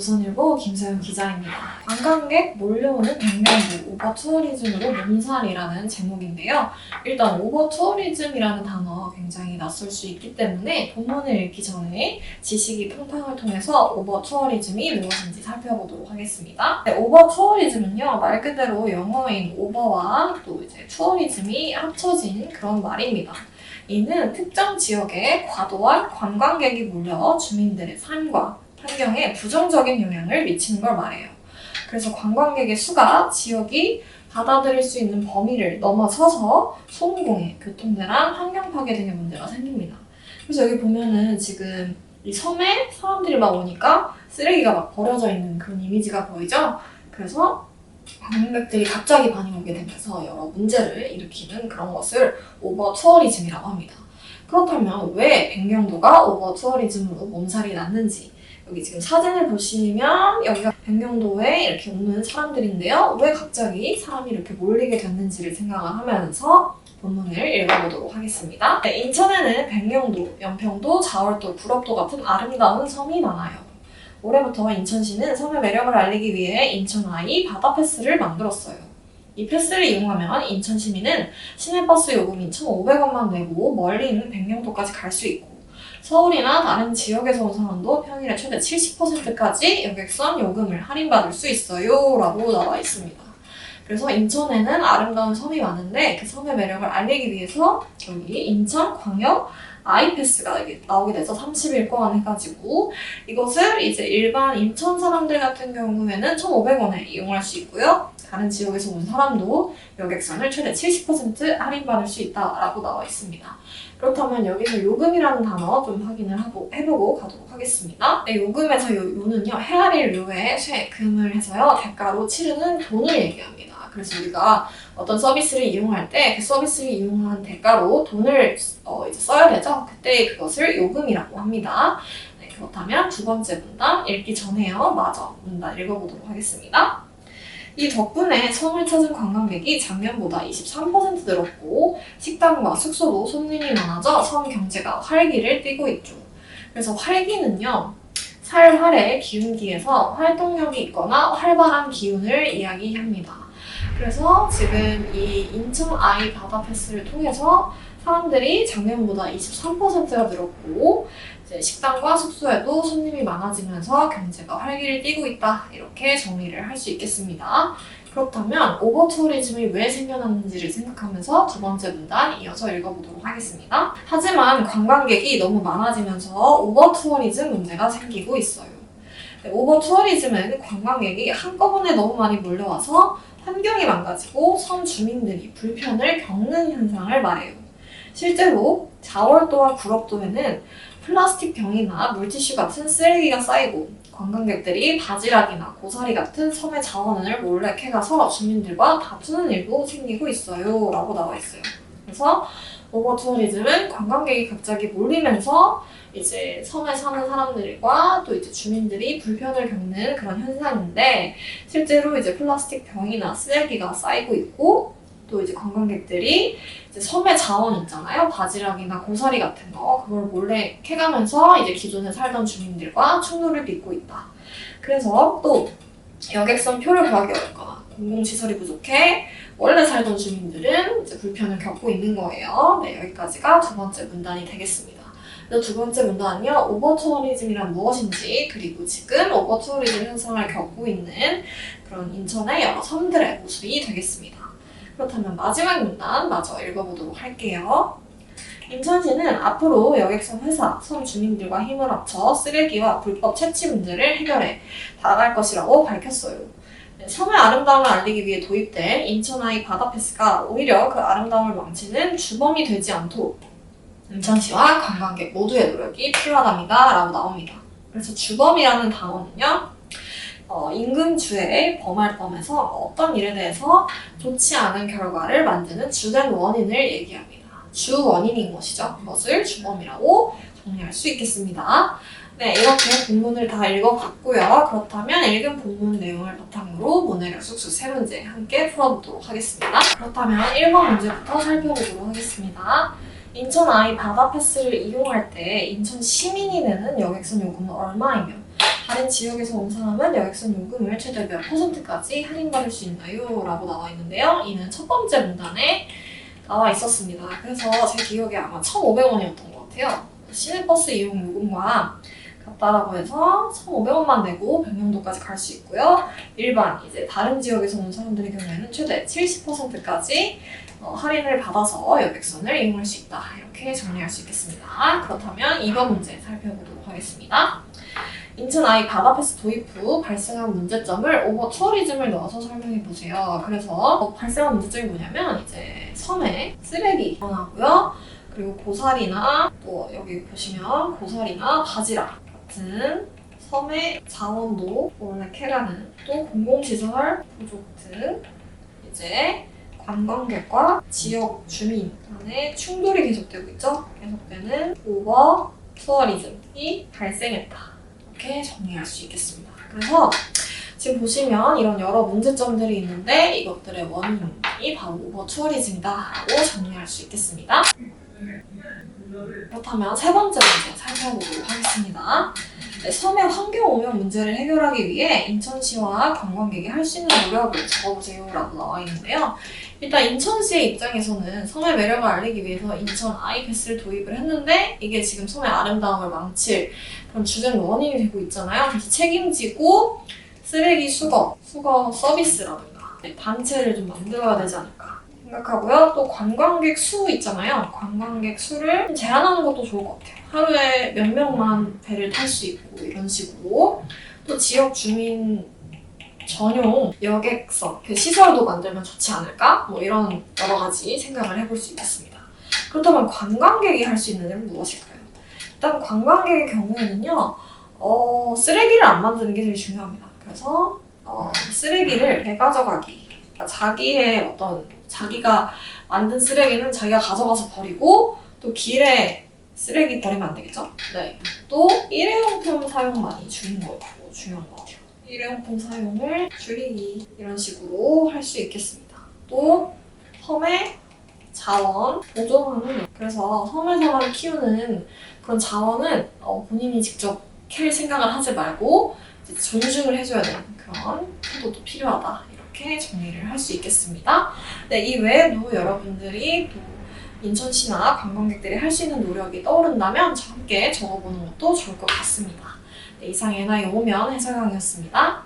조선일보 김서영 기자입니다. 관광객 몰려오는 백령부 오버 투어리즘으로 몸살이라는 제목인데요. 일단 오버 투어리즘이라는 단어 굉장히 낯설 수 있기 때문에 본문을 읽기 전에 지식이 팡팡을 통해서 오버 투어리즘이 무엇인지 살펴보도록 하겠습니다. 네, 오버 투어리즘은요 말 그대로 영어인 오버와 또 이제 투어리즘이 합쳐진 그런 말입니다. 이는 특정 지역에 과도한 관광객이 몰려 주민들의 삶과 환경에 부정적인 영향을 미치는 걸 말해요. 그래서 관광객의 수가 지역이 받아들일 수 있는 범위를 넘어서서 소음공해, 교통대란, 환경 파괴 등의 문제가 생깁니다. 그래서 여기 보면은 지금 이 섬에 사람들이 막 오니까 쓰레기가 막 버려져 있는 그런 이미지가 보이죠? 그래서 관광객들이 갑자기 많이 오게 되면서 여러 문제를 일으키는 그런 것을 오버 투어리즘이라고 합니다. 그렇다면 왜 백령도가 오버 투어리즘으로 몸살이 났는지 여기 지금 사진을 보시면 여기가 백령도에 이렇게 오는 사람들인데요. 왜 갑자기 사람이 이렇게 몰리게 됐는지를 생각을 하면서 본문을 읽어보도록 하겠습니다. 네, 인천에는 백령도, 연평도, 자월도, 구럽도 같은 아름다운 섬이 많아요. 올해부터 인천시는 섬의 매력을 알리기 위해 인천아이 바다 패스를 만들었어요. 이 패스를 이용하면 인천 시민은 시내버스 요금 2,500원만 내고 멀리 있는 백령도까지 갈 수 있고 서울이나 다른 지역에서 온 사람도 평일에 최대 70%까지 여객선 요금을 할인받을 수 있어요 라고 나와 있습니다. 그래서 인천에는 아름다운 섬이 많은데 그 섬의 매력을 알리기 위해서 여기 인천 광역 아이패스가 이게 나오게 돼서 30일권 해가지고 이것을 이제 일반 인천 사람들 같은 경우에는 1,500원에 이용할 수 있고요. 다른 지역에서 온 사람도 여객선을 최대 70% 할인받을 수 있다라고 나와 있습니다. 그렇다면 여기서 요금이라는 단어 좀 확인을 하고 해보고 가도록 하겠습니다. 네, 요금에서 요, 요는요 헤아릴 요에 쇠, 금을 해서요 대가로 치르는 돈을 얘기합니다. 그래서 우리가 어떤 서비스를 이용할 때 그 서비스를 이용한 대가로 돈을 어, 이제 써야 되죠. 그때 그것을 요금이라고 합니다. 네, 그렇다면 두 번째 문단 읽기 전에요. 마저 문단 읽어보도록 하겠습니다. 이 덕분에 섬을 찾은 관광객이 작년보다 23% 늘었고 식당과 숙소도 손님이 많아져 섬 경제가 활기를 띠고 있죠. 그래서 활기는요. 살활의 기운기에서 활동력이 있거나 활발한 기운을 이야기합니다. 그래서 지금 이 인천 아이 바다 패스를 통해서 사람들이 작년보다 23%가 늘었고 이제 식당과 숙소에도 손님이 많아지면서 경제가 활기를 띠고 있다 이렇게 정리를 할 수 있겠습니다. 그렇다면 오버 투어리즘이 왜 생겨났는지를 생각하면서 두 번째 문단 이어서 읽어보도록 하겠습니다. 하지만 관광객이 너무 많아지면서 오버 투어리즘 문제가 생기고 있어요. 네, 오버 투어리즘은 관광객이 한꺼번에 너무 많이 몰려와서 환경이 망가지고 섬 주민들이 불편을 겪는 현상을 말해요. 실제로 자월도와 구럽도에는 플라스틱 병이나 물티슈 같은 쓰레기가 쌓이고 관광객들이 바지락이나 고사리 같은 섬의 자원을 몰래 캐가서 주민들과 다투는 일도 생기고 있어요. 라고 나와 있어요. 그래서 오버 투어리즘은 관광객이 갑자기 몰리면서 이제 섬에 사는 사람들과 또 이제 주민들이 불편을 겪는 그런 현상인데 실제로 이제 플라스틱 병이나 쓰레기가 쌓이고 있고 또 이제 관광객들이 이제 섬의 자원 있잖아요. 바지락이나 고사리 같은 거 그걸 몰래 캐가면서 이제 기존에 살던 주민들과 충돌을 빚고 있다. 그래서 또 여객선 표를 구하기 어렵거나 공공시설이 부족해 원래 살던 주민들은 이제 불편을 겪고 있는 거예요. 네, 여기까지가 두 번째 문단이 되겠습니다. 두 번째 문단은요, 오버 투어리즘이란 무엇인지, 그리고 지금 오버 투어리즘 현상을 겪고 있는 그런 인천의 여러 섬들의 모습이 되겠습니다. 그렇다면 마지막 문단 마저 읽어보도록 할게요. 인천시는 앞으로 여객선 회사, 섬 주민들과 힘을 합쳐 쓰레기와 불법 채취 문제를 해결해 나갈 것이라고 밝혔어요. 네, 섬의 아름다움을 알리기 위해 도입된 인천아이 바다 패스가 오히려 그 아름다움을 망치는 주범이 되지 않도록 인천시와 관광객 모두의 노력이 필요하답니다. 라고 나옵니다. 그래서 주범이라는 단어는요, 어, 임금주의 범할 범에서 어떤 일에 대해서 좋지 않은 결과를 만드는 주된 원인을 얘기합니다. 주 원인인 것이죠. 그것을 주범이라고 정리할 수 있겠습니다. 네, 이렇게 본문을 다 읽어봤고요. 그렇다면 읽은 본문 내용을 바탕으로 문해력 숙수 세 문제 함께 풀어보도록 하겠습니다. 그렇다면 1번 문제부터 살펴보도록 하겠습니다. 인천 아이 바다 패스를 이용할 때 인천 시민이 내는 여객선 요금은 얼마이며 다른 지역에서 온 사람은 여객선 요금을 최대 몇 퍼센트까지 할인받을 수 있나요? 라고 나와 있는데요. 이는 첫 번째 문단에 나와 있었습니다. 그래서 제 기억에 아마 1,500원이었던 것 같아요. 시내버스 이용 요금과 같다라고 해서 1,500원만 내고 백령도까지 갈 수 있고요. 일반 이제 다른 지역에서 온 사람들의 경우에는 최대 70%까지 어, 할인을 받아서 여객선을 이용할 수 있다. 이렇게 정리할 수 있겠습니다. 그렇다면 이번 문제 살펴보도록 하겠습니다. 인천 아이 바다 패스 도입 후 발생한 문제점을 오버 투어리즘을 넣어서 설명해 보세요. 그래서 어, 발생한 문제점이 뭐냐면 이제 섬에 쓰레기 일어나고요. 그리고 고사리나 또 여기 보시면 고사리나 바지락 같은 섬의 자원도 원래 캐라는 또 공공시설 부족 등 이제 관광객과 지역 주민 간의 충돌이 계속되고 있죠. 계속되는 오버 투어리즘이 발생했다. 이렇게 정리할 수 있겠습니다. 그래서 지금 보시면 이런 여러 문제점들이 있는데 이것들의 원인이 바로 오버 투어리즘이다라고 정리할 수 있겠습니다. 그렇다면 세 번째 문제 살펴보도록 하겠습니다. 네, 섬의 환경 오염 문제를 해결하기 위해 인천시와 관광객이 할 수 있는 노력을 적어보세요라고 나와 있는데요. 일단 인천시의 입장에서는 섬의 매력을 알리기 위해서 인천 아이패스를 도입을 했는데 이게 지금 섬의 아름다움을 망칠 그런 주된 원인이 되고 있잖아요. 그래서 책임지고 쓰레기 수거, 수거 서비스라든가 네, 단체를 좀 만들어야 되지 않을까 생각하고요. 또 관광객 수 있잖아요. 관광객 수를 좀 제한하는 것도 좋을 것 같아요. 하루에 몇 명만 배를 탈 수 있고 이런 식으로 또 지역 주민 전용 여객선 그 시설도 만들면 좋지 않을까? 뭐 이런 여러 가지 생각을 해볼 수 있겠습니다. 그렇다면 관광객이 할 수 있는 일은 무엇일까요? 일단 관광객의 경우에는요, 어, 쓰레기를 안 만드는 게 제일 중요합니다. 그래서 어, 쓰레기를 배 가져가기. 자기의 어떤 자기가 만든 쓰레기는 자기가 가져가서 버리고 또 길에 쓰레기 버리면 안 되겠죠? 네. 또 일회용품 사용 많이 줄이는 것도 중요한 것 같아요. 일회용품 사용을 줄이기 이런 식으로 할 수 있겠습니다. 또 섬의 자원 보존하는 그래서 섬에서만 키우는 그런 자원은 어, 본인이 직접 캘 생각을 하지 말고 이제 존중을 해줘야 되는 그런 태도도 필요하다 이렇게 정리를 할 수 있겠습니다. 네, 이 외에도 여러분들이 또 인천시나 관광객들이 할 수 있는 노력이 떠오른다면 저 함께 적어보는 것도 좋을 것 같습니다. 네, 이상 NI 오면 해설강이었습니다.